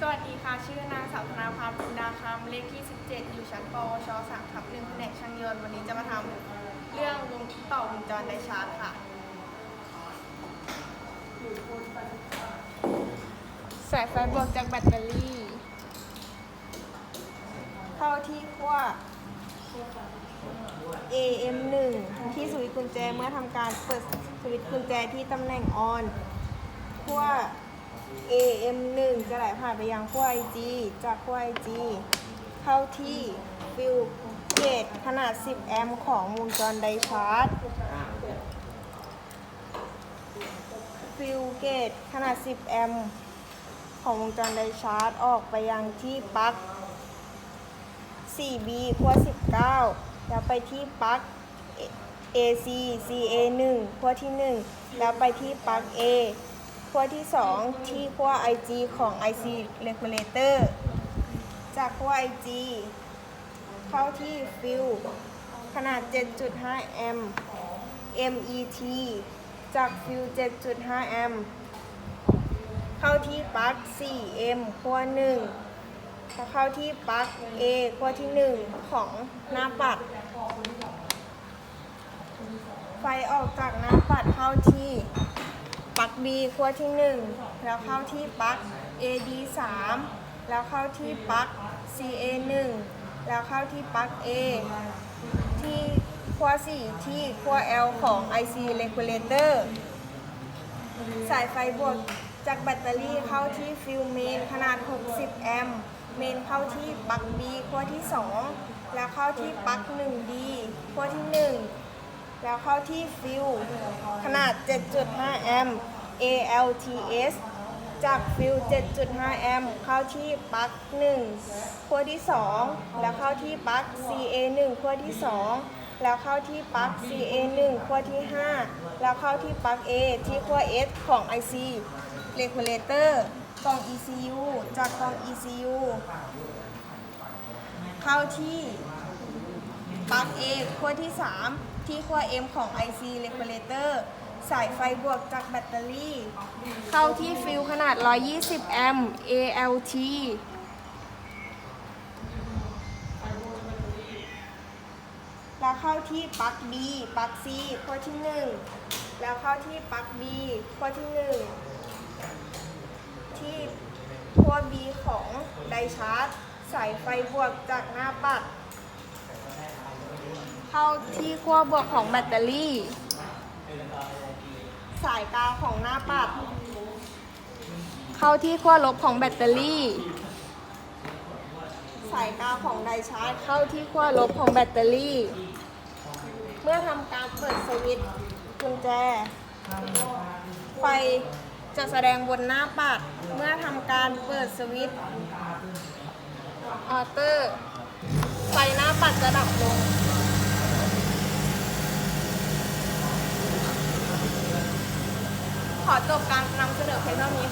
สวัสดีค่ะ ชื่อนางสาวธนาภาบุญดาคำเลขที่ 17 อยู่ชั้นปวช3ทับ1แผนกช่างยนต์ วันนี้จะมาทำเรื่องวงต่อวงจรไดชาร์จค่ะ สายไฟบวกจากแบตเตอรี่ เข้าที่ขั้ว AM1 ที่สวิตช์กุญแจเมื่อทำการเปิดสวิตช์กุญแจที่ตำแหน่งออนขั้ว AM1 จะไหลผ่านไปยังขั้ว IG จากขั้ว IG เข้าที่ฟิวเกตขนาด 10 แอมป์ของวงจรไดชาร์จฟิวเกตขนาด 10 แอมป์ของวงจรไดชาร์จออกไปยังที่ปลั๊ก 4B ขั้ว 19 แล้วไปที่ปลั๊ก AC CA1 ขั้วที่ 1 แล้วไปที่ปลั๊ก A ขั้วที่ 2 ที่ขั้ว IG ของ IC regulator จากขั้ว IG เข้าที่ฟิวขนาด 7.5 แอมป์ MET จากฟิว 7.5 แอมป์ เข้าที่ปลั๊ก 4M ขั้ว1จะเข้าที่ปลั๊ก A ขั้วที่ 1 ของหน้าปัด ไฟออกจากหน้าปัดเข้าที่ปลั๊ก B ขั้วที่ 1 แล้วเข้าที่ปลั๊ก AD 3 แล้วเข้าที่ปลั๊ก CA 1 แล้วเข้าที่ปลั๊ก A ที่ขั้ว4 ที่ขั้ว L ของ IC regulator สายไฟบวกจากแบตเตอรี่เข้าที่ฟิวเมนขนาด 60 แอมป์ เมนเข้าที่ปลั๊ก B ขั้วที่ 2 แล้วเข้าที่ปลั๊ก 1D ขั้วที่ 1 แล้วเข้าที่ฟิวขนาด 7.5 แอมป์ ALTS จากฟิว7.5 แอมป์เข้าที่ปลั๊ก1ขั้วที่ 2 แล้วเข้าที่ปลั๊ก CA1 ขั้วที่ 2 แล้วเข้าที่ปลั๊ก CA1 ขั้วที่ 5 แล้วเข้าที่ปลั๊ก A ที่ขั้ว S ของ IC regulator กล่อง ECU จากกล่อง ECU เข้าที่ปลั๊ก A ขั้วที่ 3 ที่ขั้ว M ของ IC regulator สายไฟบวกจากแบตเตอรี่ เข้าที่ฟิวขนาด 120 แอมป์ ALT แล้วเข้าที่ปลั๊ก B ปลั๊ก C ขั้วที่ 1 แล้วเข้าที่ปลั๊ก B ขั้วที่ 1 ที่ขั้ว B ของไดชาร์จ สายไฟบวกจากหน้าปัด เข้าที่ขั้วบวกของแบตเตอรี่ สายกาวของหน้าปัด เข้าที่ขั้วลบของแบตเตอรี่ สายกาวของไดชาร์จเข้าที่ขั้วลบของแบตเตอรี่ เมื่อทำการเปิดสวิตช์กุญแจ ไฟจะแสดงบนหน้าปัด เมื่อทำการเปิดสวิตช์ออเตอร์ ไฟหน้าปัดจะดับลง ขอจบการนำเสนอเพียงเท่านี้